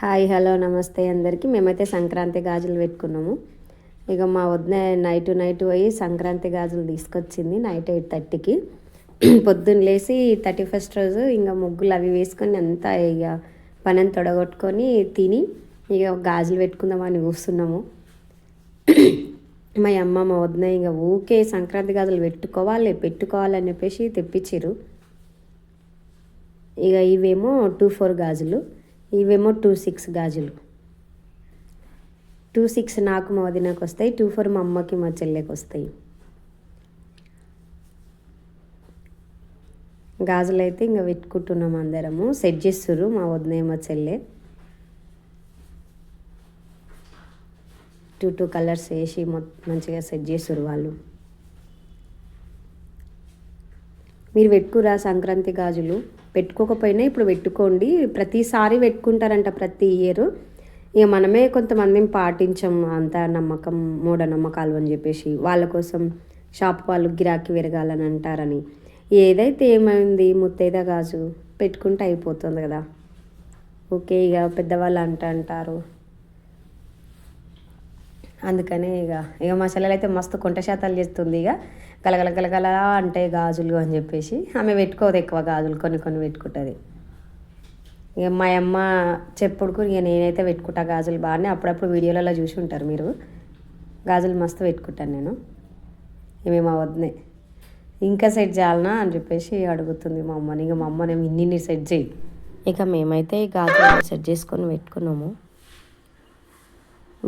Hi hello నమస్తే అందరికీ. మేమైతే సంక్రాంతి గాజులు పెట్టుకున్నాము. ఇక మా వద్ద నైట్ నైట్ పోయి సంక్రాంతి గాజులు తీసుకొచ్చింది నైట్ ఎయిట్ థర్టీకి. పొద్దున్న లేచి థర్టీ ఫస్ట్ రోజు ఇంకా ముగ్గులు అవి వేసుకొని అంతా ఇక పని తొడగొట్టుకొని తిని ఇక గాజులు పెట్టుకుందామని కూస్తున్నాము మా అమ్మ మా వదిన ఇక ఊకే సంక్రాంతి గాజులు పెట్టుకోవాలి పెట్టుకోవాలని చెప్పేసి తెప్పించారు ఇక ఇవేమో టూ ఫోర్ గాజులు. ఇవేమో టూ సిక్స్ గాజులు. టూ సిక్స్ నాకు మా వదినకు వస్తాయి టూ ఫోర్ మా అమ్మకి మా చెల్లెకి వస్తాయి. గాజులు అయితే ఇంకా పెట్టుకుంటున్నాం అందరము సెట్ చేస్తుర్రు మా వదిన మా చెల్లె. టూ టూ కలర్స్ వేసి మొత్తం మంచిగా సెట్ చేస్తుర్రు వాళ్ళు. మీరు పెట్టుకురా సంక్రాంతి గాజులు. పెట్టుకోకపోయినా ఇప్పుడు పెట్టుకోండి. ప్రతిసారి పెట్టుకుంటారంట ప్రతి ఇయర్. ఇక మనమే కొంతమంది పాటించం అంత నమ్మకం మూఢనమ్మకాలు అని చెప్పేసి వాళ్ళ కోసం షాప్ వాళ్ళు గిరాకీ విరగాలని అంటారని. ఏదైతే ఏమైంది ముత్తైద గాజు? పెట్టుకుంటే అయిపోతుంది కదా. ఓకే ఇక పెద్దవాళ్ళు అంట అంటారు. అందుకని ఇక ఇక మా చెల్లెలు అయితే మస్తు కొంట శాతాలు చేస్తుంది ఇక. కలగల కలగల అంటే గాజులు అని చెప్పేసి ఆమె పెట్టుకోదు ఎక్కువ గాజులు కొన్ని కొన్ని పెట్టుకుంటుంది. ఇక మా అమ్మ చెప్పుడుకు ఇక నేనైతే పెట్టుకుంటా గాజులు బాగానే అప్పుడప్పుడు వీడియోలలో చూసి ఉంటారు మీరు. గాజులు మస్తు పెట్టుకుంటాను నేను. ఇవి మా ఇంకా సెట్ చేయాలనా అని చెప్పేసి అడుగుతుంది మా అమ్మని. ఇక మా అమ్మనేమి ఇన్ని సెట్ చేయి. ఇక మేమైతే ఈ గాజులు సెట్ చేసుకొని పెట్టుకున్నాము.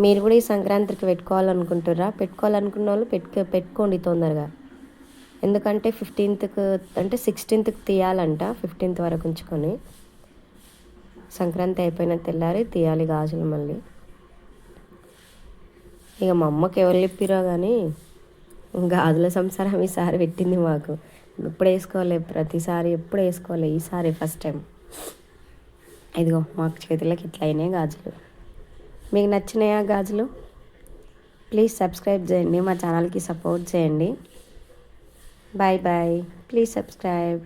మీరు కూడా ఈ సంక్రాంతికి పెట్టుకోవాలనుకుంటారా పెట్టుకోవాలనుకున్న వాళ్ళు పెట్టుకో పెట్టుకోండి తొందరగా. ఎందుకంటే ఫిఫ్టీన్త్కు అంటే సిక్స్టీన్త్కి తీయాలంట ఫిఫ్టీన్త్ వరకు ఉంచుకొని. సంక్రాంతి అయిపోయిన తెల్లారి తీయాలి గాజులు మళ్ళీ. ఇక మా అమ్మకి ఎవరు చెప్పిరో కానీ గాజుల సంసారం ఈసారి పెట్టింది మాకు. ఎప్పుడు వేసుకోవాలి ప్రతిసారి ఎప్పుడు వేసుకోవాలి ఈసారి ఫస్ట్ టైం. ఇదిగో మాకు చేతులకి ఇట్లా అయినాయి గాజులు. మీకు నచ్చినాయా గాజులు? ప్లీజ్ సబ్స్క్రైబ్ చేయండి. మా ఛానల్కి సపోర్ట్ చేయండి. Bye bye. Please subscribe.